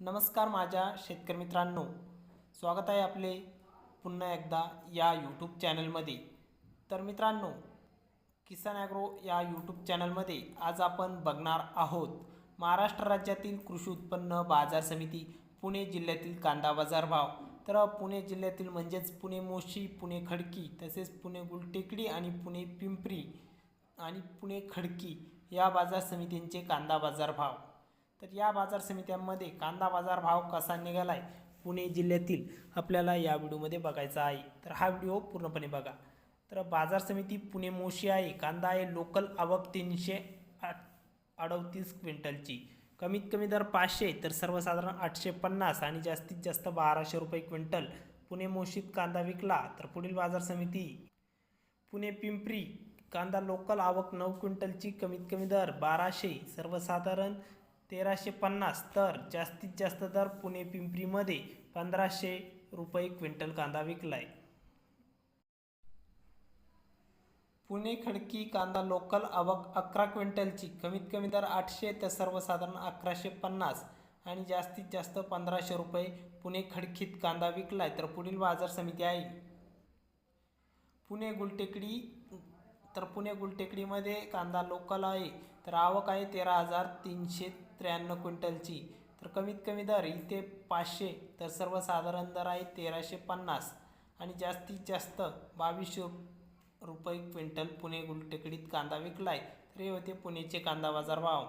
नमस्कार माझ्या शेतकरी मित्रांनो. स्वागत आहे आपले पुन्हा एकदा या यूट्यूब चॅनलमध्ये तर मित्रांनो किसान ॲग्रो या यूट्यूब चॅनलमध्ये आज आपण बघणार आहोत महाराष्ट्र राज्यातील कृषी उत्पन्न बाजार समिती पुणे जिल्ह्यातील कांदा बाजार भाव. तर पुणे जिल्ह्यातील म्हणजेच पुणे मोशी पुणे खडकी तसेच पुणे गुलटेकडी आणि पुणे पिंपरी आणि पुणे खडकी या बाजार समितींचे कांदा बाजार भाव. तर या बाजार समित्यांमध्ये कांदा बाजार भाव कसा निघाला आहे पुणे जिल्ह्यातील आपल्याला या व्हिडिओमध्ये बघायचा आहे. तर हा व्हिडिओ पूर्णपणे बघा. तर बाजार समिती पुणे मोशी आहे. कांदा आहे लोकल आवक तीनशे आठ अडतीस क्विंटलची. कमीत कमी दर पाचशे तर सर्वसाधारण आठशे पन्नास आणि जास्तीत जास्त बाराशे रुपये क्विंटल पुणे मोशीत कांदा विकला. तर पुढील बाजार समिती पुणे पिंपरी कांदा लोकल आवक नऊ क्विंटलची कमीत कमी दर बाराशे सर्वसाधारण तेराशे पन्नास तर जास्तीत जास्त दर पुणे पिंपरीमध्ये पंधराशे रुपये क्विंटल कांदा विकलाय. पुणे खडकी कांदा लोकल आवक अकरा क्विंटलची. कमीत कमी दर आठशे तर सर्वसाधारण अकराशे पन्नास आणि जास्तीत जास्त पंधराशे रुपये पुणे खडकीत कांदा विकलाय. तर पुढील बाजार समिती आहे. पुणे गुलटेकडी तर पुणे गुलटेकडीमध्ये कांदा लोकल आहे तर आवक आहे तेरा हजार तीनशे त्र्याण्णव क्विंटलची. तर कमीत कमी दर इथे पाचशे तर सर्वसाधारण दर आहे तेराशे पन्नास. आणि जास्तीत जास्त बावीसशे रुपये क्विंटल पुणे गुलटेकडीत कांदा विकलाय तर हे होते पुणेचे कांदा बाजार भाव.